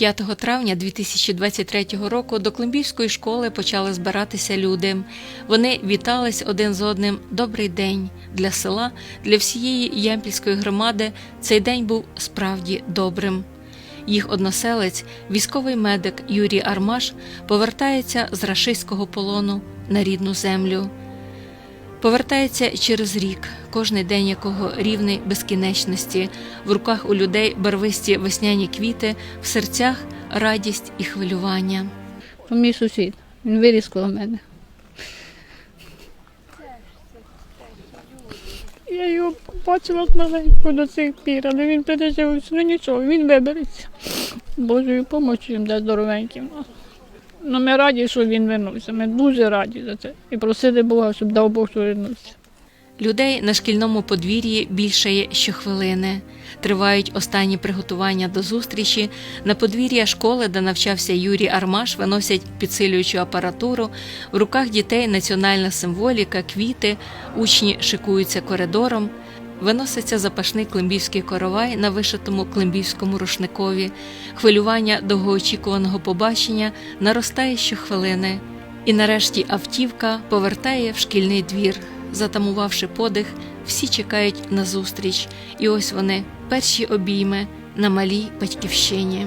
5 травня 2023 року до Климбівської школи почали збиратися люди. Вони вітались один з одним. Добрий день для села, для всієї Ямпільської громади. Цей день був справді добрим. Їх односелець, військовий медик Юрій Армаш, повертається з рашистського полону на рідну землю. Повертається через рік, кожний день якого рівний безкінечності, в руках у людей барвисті весняні квіти, в серцях радість і хвилювання. Мій сусід. Він виріс коло мене. Я його бачила маленько до цих пір, але він пережив, ну нічого, він вибереться. Божою помочі їм дасть здоровеньким. Ну, ми раді, що він вернувся. Ми дуже раді за це. І просили Бога, щоб дав Бог, що вернувся. Людей на шкільному подвір'ї більшає щохвилини. Тривають останні приготування до зустрічі. На подвір'я школи, де навчався Юрій Армаш, виносять підсилюючу апаратуру. В руках дітей національна символіка, квіти, учні шикуються коридором. Виноситься запашний климбівський коровай на вишитому климбівському рушникові. Хвилювання довгоочікуваного побачення наростає щохвилини. І нарешті автівка повертає в шкільний двір. Затамувавши подих, всі чекають на зустріч, і ось вони перші обійми на малій батьківщині.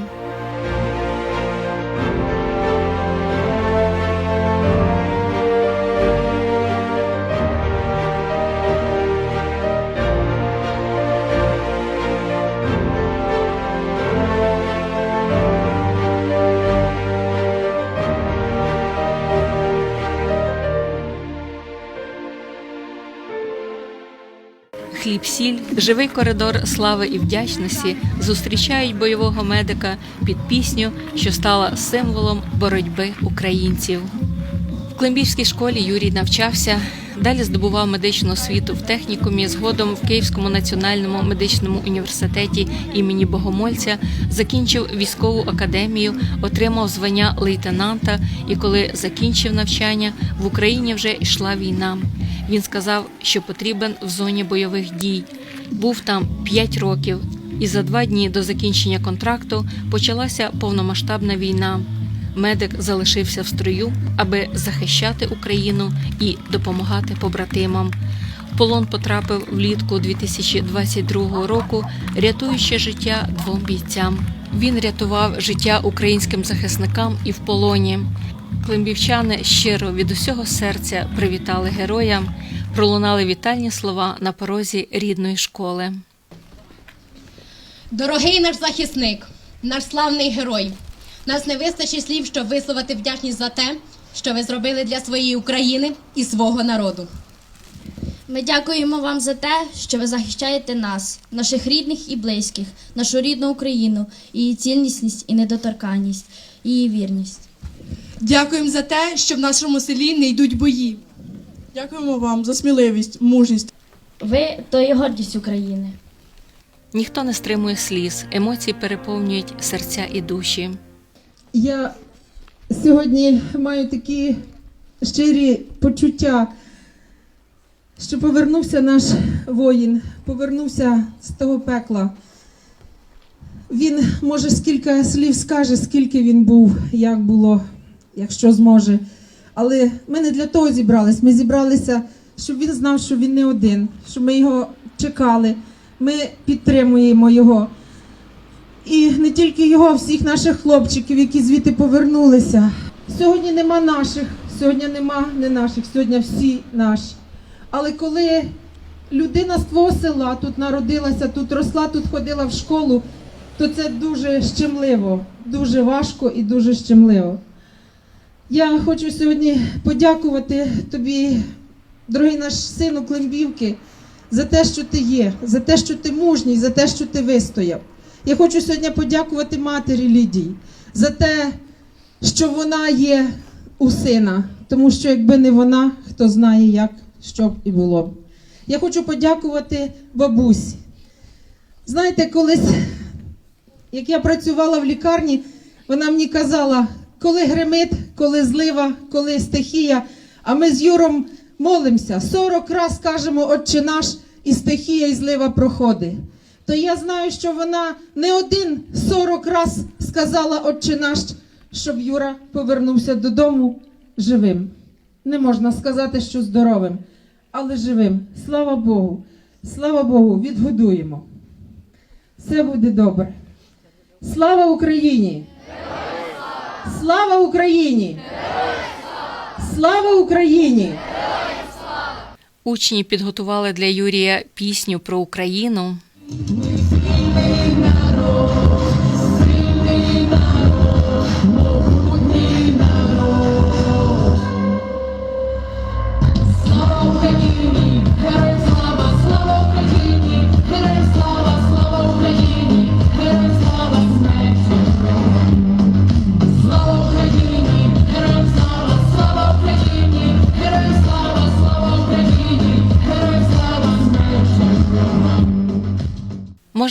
Хліб сіль, живий коридор слави і вдячності зустрічають бойового медика під пісню, що стала символом боротьби українців. В Климбівській школі Юрій навчався, далі здобував медичну освіту в технікумі. Згодом в Київському національному медичному університеті імені Богомольця закінчив військову академію, отримав звання лейтенанта. І коли закінчив навчання, в Україні вже йшла війна. Він сказав, що потрібен в зоні бойових дій. Був там 5 років, і за два дні до закінчення контракту почалася повномасштабна війна. Медик залишився в строю, аби захищати Україну і допомагати побратимам. Полон потрапив влітку 2022 року, рятуючи життя двом бійцям. Він рятував життя українським захисникам і в полоні. Климбівчани щиро від усього серця привітали героя, пролунали вітальні слова на порозі рідної школи. Дорогий наш захисник, наш славний герой. Нас не вистачить слів, щоб висловити вдячність за те, що ви зробили для своєї України і свого народу. Ми дякуємо вам за те, що ви захищаєте нас, наших рідних і близьких, нашу рідну Україну, її цільність і недоторканність, її вірність. Дякуємо за те, що в нашому селі не йдуть бої. Дякуємо вам за сміливість, мужність. Ви то є гордість України. Ніхто не стримує сліз, емоції переповнюють серця і душі. Я сьогодні маю такі щирі почуття, що повернувся наш воїн, повернувся з того пекла. Він, може, скільки слів скаже, скільки він був, як було, якщо зможе. Але ми не для того зібрались. Ми зібралися, щоб він знав, що він не один, що ми його чекали, ми підтримуємо його. І не тільки його, всіх наших хлопчиків, які звідти повернулися. Сьогодні нема наших, сьогодні нема не наших, сьогодні всі наші. Але коли людина з твого села тут народилася, тут росла, тут ходила в школу, то це дуже щемливо, дуже важко і дуже щемливо. Я хочу сьогодні подякувати тобі, дорогий наш сину Климбівки, за те, що ти є, за те, що ти мужній, за те, що ти вистояв. Я хочу сьогодні подякувати матері Лідії за те, що вона є у сина, тому що якби не вона, хто знає, як що б і було. Я хочу подякувати бабусі. Знаєте, колись, як я працювала в лікарні, вона мені казала, коли гримить, коли злива, коли стихія, а ми з Юром молимося. 40 раз кажемо, Отче наш, і стихія, і злива проходить. то я знаю, що вона не один 40 раз сказала Отче наш, щоб Юра повернувся додому живим. Не можна сказати, що здоровим, але живим. Слава Богу. Слава Богу, відгодуємо. Все буде добре. Слава Україні! Слава Україні! Слава Україні! Учні підготували для Юрія пісню про Україну.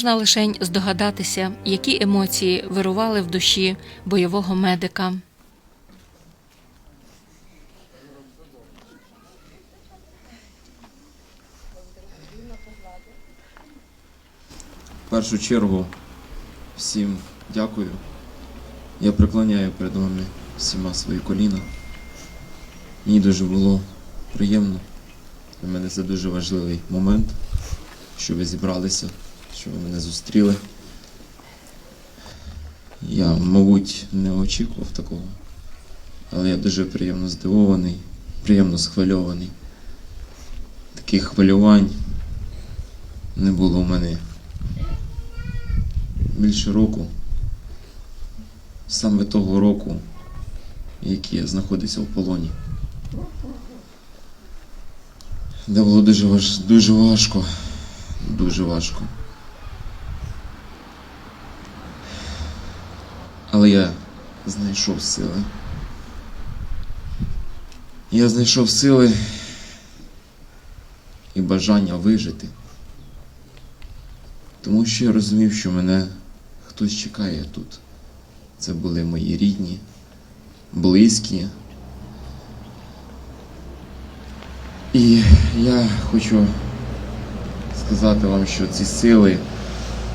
Можна лише здогадатися, які емоції вирували в душі бойового медика. В першу чергу всім дякую. Я преклоняю перед вами всіма свої коліна. Мені дуже було приємно. Для мене це дуже важливий момент, що ви зібралися, що ви мене зустріли. Я, мабуть, не очікував такого, але я дуже приємно здивований, приємно схвильований. Таких хвилювань не було в мене більше року, саме того року, який знаходився в полоні. Де було дуже, важ... дуже важко, дуже важко. Але я знайшов сили. Я знайшов сили і бажання вижити. Тому що я розумів, що мене хтось чекає тут. Це були мої рідні, близькі. І я хочу сказати вам, що ці сили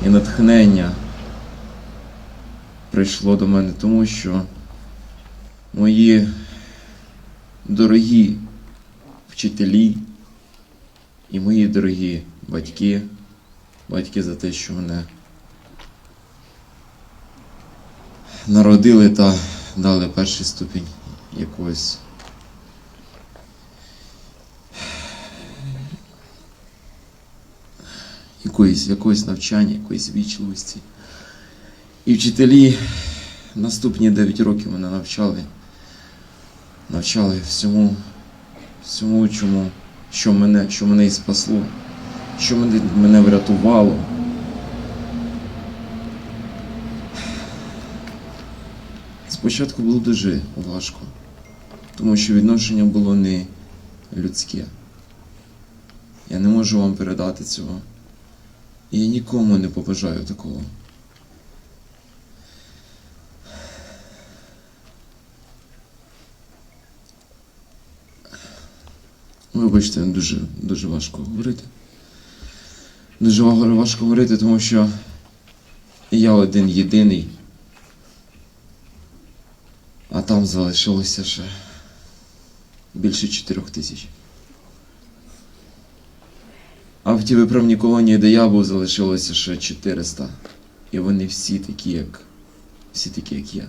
і натхнення прийшло до мене, тому що мої дорогі вчителі і мої дорогі батьки батьки за те, що мене народили та дали перший ступінь якогось. Якоїсь, якогось навчання, якоїсь вічливості. І вчителі наступні 9 років мене навчали. Навчали всьому, всьому, чому, що мене, що мене і спасло що мене, мене врятувало. Спочатку було дуже важко, тому що відношення було не людське. Я не можу вам передати цього. І я нікому не побажаю такого. Вибачте, дуже, дуже важко говорити. Дуже важко говорити, тому що я один єдиний, а там залишилося ще більше чотирьох тисяч. А в тій виправній колонії, де я був, залишилося ще 400. І вони всі такі, як всі такі, як я.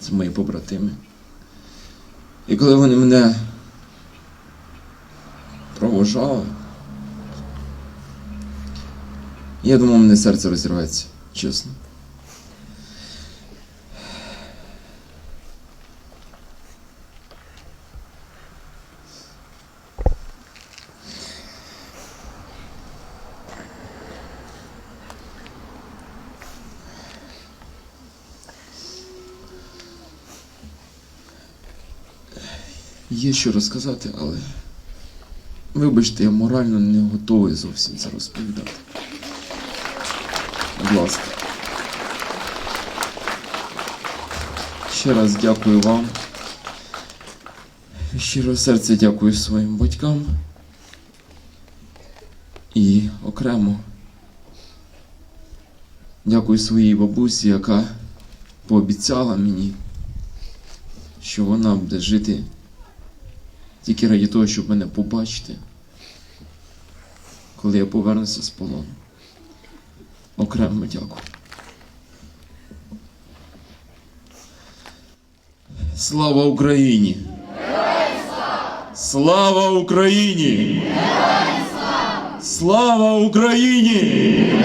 Це мої побратими. І коли вони мене провожали, я думав, мене серце розірветься, чесно. Є що розказати, але вибачте, я морально не готовий зовсім це розповідати. Будь ласка. Ще раз дякую вам. Щиро серце дякую своїм батькам. І окремо Дякую своїй бабусі, яка пообіцяла мені, що вона буде жити тільки раді того, щоб мене побачити, коли я повернуся з полону. Окремо дякую. Слава Україні! Слава Україні! Слава Україні!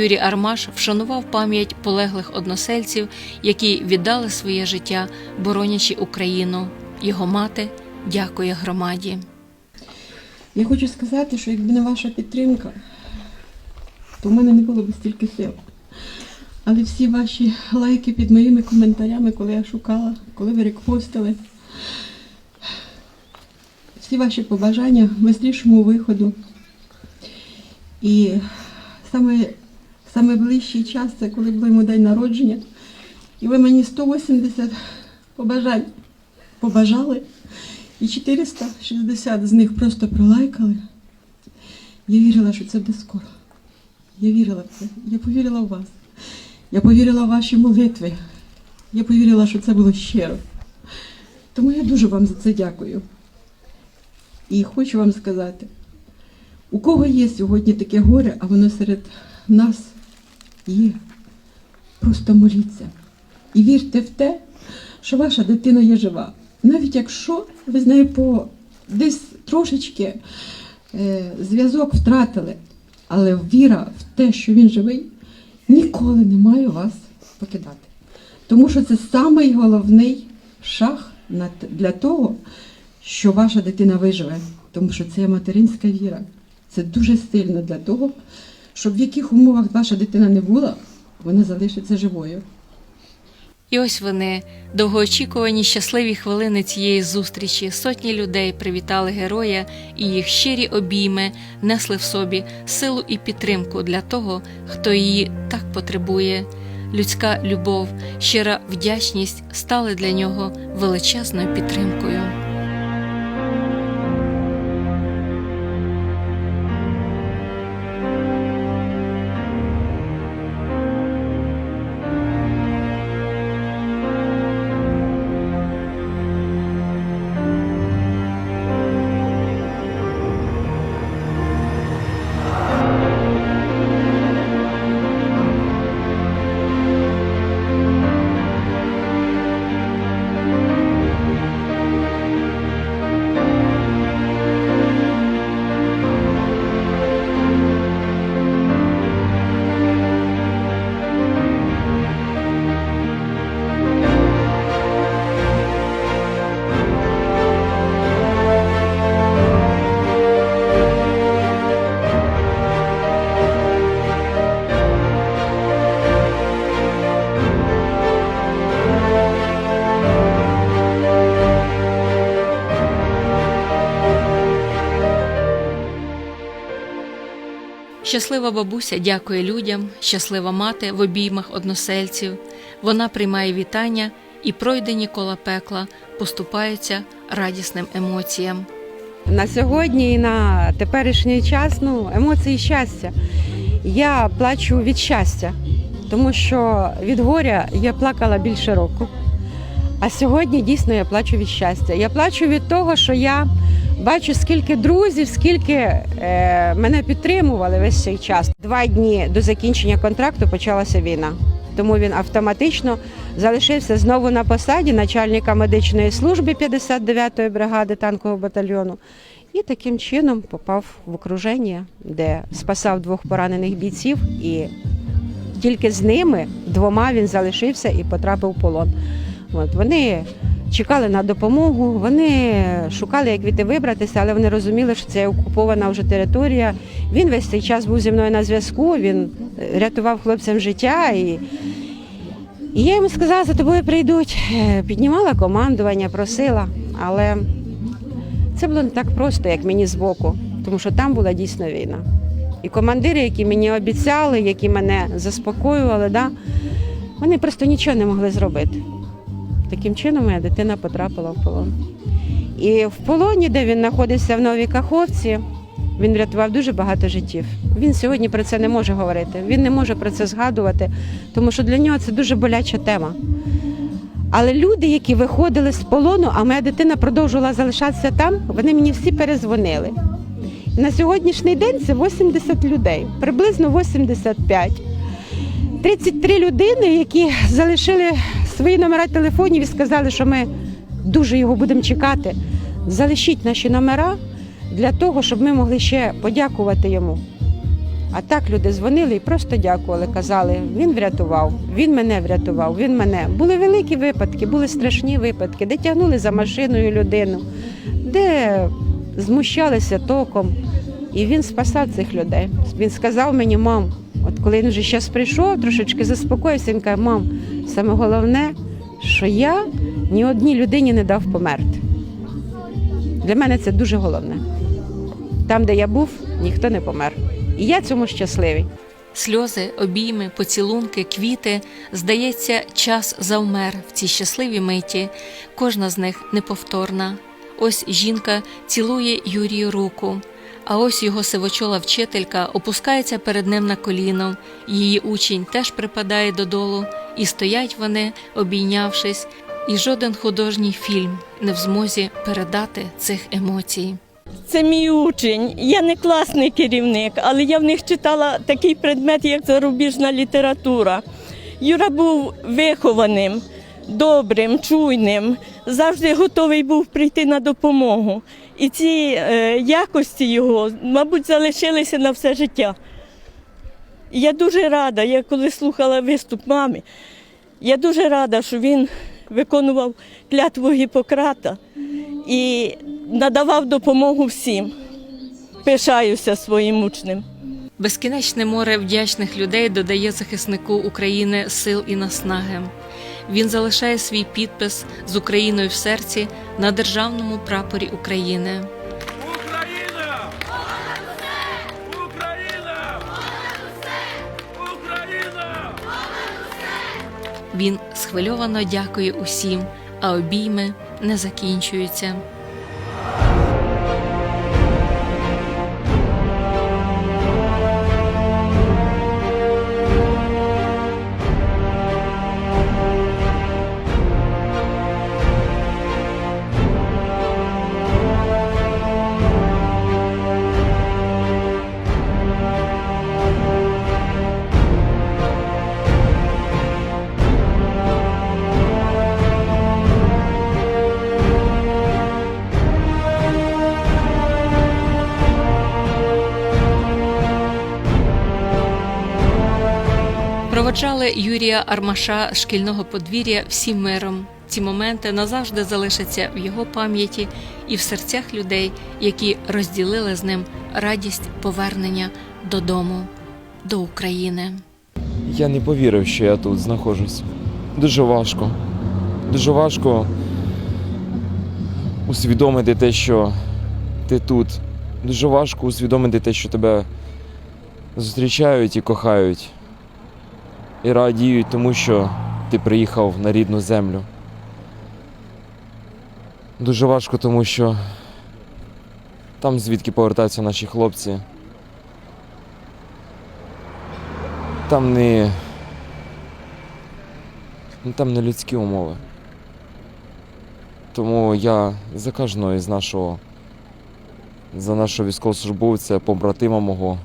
Юрій Армаш вшанував пам'ять полеглих односельців, які віддали своє життя, боронячи Україну. Його мати дякує громаді. Я хочу сказати, що якби не ваша підтримка, то в мене не було б стільки сил. Але всі ваші лайки під моїми коментарями, коли я шукала, коли ви рекпостили, всі ваші побажання швидшому виходу. І саме, саме ближчий час це коли було йому день народження. І ви мені 180 побажань побажали. І 460 з них просто пролайкали. Я вірила, що це буде скоро. Я вірила в це. Я повірила в вас. Я повірила в ваші молитви. Я повірила, що це було щиро. Тому я дуже вам за це дякую. І хочу вам сказати, у кого є сьогодні таке горе, а воно серед нас є. Просто моліться. І вірте в те, що ваша дитина є жива. Навіть якщо ви з нею по десь трошечки е, зв'язок втратили, але віра в те, що він живий, ніколи не має вас покидати. Тому що це самий головний на для того, що ваша дитина виживе. Тому що це материнська віра. Це дуже сильно для того, щоб в яких умовах ваша дитина не була, вона залишиться живою. І ось вони, довгоочікувані щасливі хвилини цієї зустрічі. Сотні людей привітали героя, і їх щирі обійми несли в собі силу і підтримку для того, хто її так потребує. Людська любов, щира вдячність стали для нього величезною підтримкою. Щаслива бабуся дякує людям, щаслива мати в обіймах односельців. Вона приймає вітання і пройдені кола пекла поступаються радісним емоціям. На сьогодні і на теперішній час ну, емоції щастя. Я плачу від щастя, тому що від горя я плакала більше року. А сьогодні дійсно я плачу від щастя. Я плачу від того, що я бачу, скільки друзів, скільки е, мене підтримували весь цей час. Два дні до закінчення контракту почалася війна. Тому він автоматично залишився знову на посаді начальника медичної служби 59-ї бригади танкового батальйону. І таким чином попав в окруження, де спасав двох поранених бійців, і тільки з ними двома він залишився і потрапив в полон. От вони чекали на допомогу, вони шукали, як від вибратися, але вони розуміли, що це окупована вже територія. Він весь цей час був зі мною на зв'язку. Він е, рятував хлопцям життя і. І я йому сказала, за тобою прийдуть. Е, Піднімала командування, просила, але це було не так просто, як мені збоку, тому що там була дійсно війна. І командири, які мені обіцяли, які мене заспокоювали, да, вони просто нічого не могли зробити. Таким чином моя дитина потрапила в полон. І в полоні, де він знаходився в Новій Каховці, він врятував дуже багато життів. Він сьогодні про це не може говорити, він не може про це згадувати, тому що для нього це дуже боляча тема. Але люди, які виходили з полону, а моя дитина продовжувала залишатися там, вони мені всі перезвонили. На сьогоднішній день це 80 людей, приблизно 85. 33 людини, які залишили свої номера телефонів і сказали, що ми дуже його будемо чекати. Залишіть наші номера для того, щоб ми могли ще подякувати йому. А так люди дзвонили і просто дякували, казали, він врятував, він мене врятував, він мене. Були великі випадки, були страшні випадки, де тягнули за машиною людину, де змущалися током. І він спасав цих людей. Він сказав мені, мам, от коли він вже зараз прийшов, трошечки заспокоївся, він каже, мам, саме головне, що я ні одній людині не дав померти. Для мене це дуже головне. Там, де я був, ніхто не помер. І я цьому щасливий. Сльози, обійми, поцілунки, квіти. Здається, час завмер в цій щасливій миті. Кожна з них неповторна. Ось жінка цілує Юрію руку. А ось його сивочола вчителька опускається перед ним на коліно. Її учень теж припадає додолу, і стоять вони, обійнявшись, і жоден художній фільм не в змозі передати цих емоцій. Це мій учень. Я не класний керівник, але я в них читала такий предмет, як зарубіжна література. Юра був вихованим, добрим, чуйним, завжди готовий був прийти на допомогу. І ці е, якості його, мабуть, залишилися на все життя. Я дуже рада, я коли слухала виступ мами, я дуже рада, що він виконував клятву Гіппократа і надавав допомогу всім. Пишаюся своїм учнем. Безкінечне море вдячних людей додає захиснику України сил і наснаги. Він залишає свій підпис з Україною в серці на державному прапорі України. Україна! Україна! Україна! Він схвильовано дякує усім, а обійми не закінчуються. Проводжали Юрія Армаша шкільного подвір'я всім миром. Ці моменти назавжди залишаться в його пам'яті і в серцях людей, які розділили з ним радість повернення додому, до України. Я не повірив, що я тут знаходжусь. Дуже важко. Дуже важко усвідомити те, що ти тут. Дуже важко усвідомити те, що тебе зустрічають і кохають. І радіють тому, що ти приїхав на рідну землю. Дуже важко, тому що там, звідки повертаються наші хлопці, там не. ну, Там не людські умови. Тому я за кожного із нашого, за нашого військовослужбовця, побратима мого,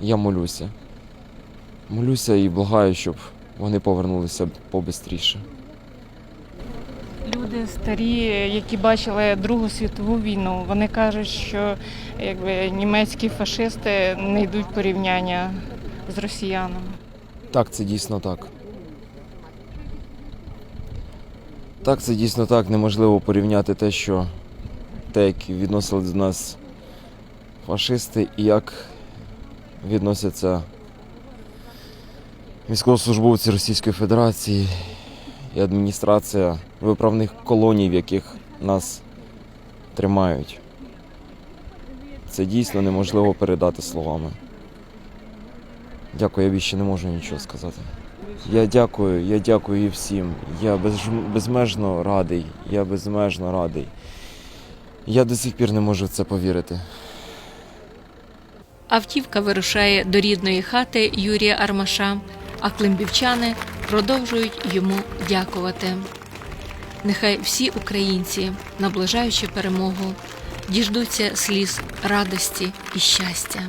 я молюся. Молюся і благаю, щоб вони повернулися побистріше. Люди старі, які бачили Другу світову війну, вони кажуть, що якби німецькі фашисти не йдуть порівняння з росіянами. Так, це дійсно так. Так, це дійсно так. Неможливо порівняти те, що те, як відносили до нас фашисти, і як відносяться військовослужбовці Російської Федерації і адміністрація виправних колоній, в яких нас тримають. Це дійсно неможливо передати словами. Дякую, я більше не можу нічого сказати. Я дякую, я дякую всім. Я безж- безмежно радий. Я безмежно радий. Я до сих пір не можу в це повірити. Автівка вирушає до рідної хати Юрія Армаша, а климбівчани продовжують йому дякувати. Нехай всі українці, наближаючи перемогу, діждуться сліз радості і щастя.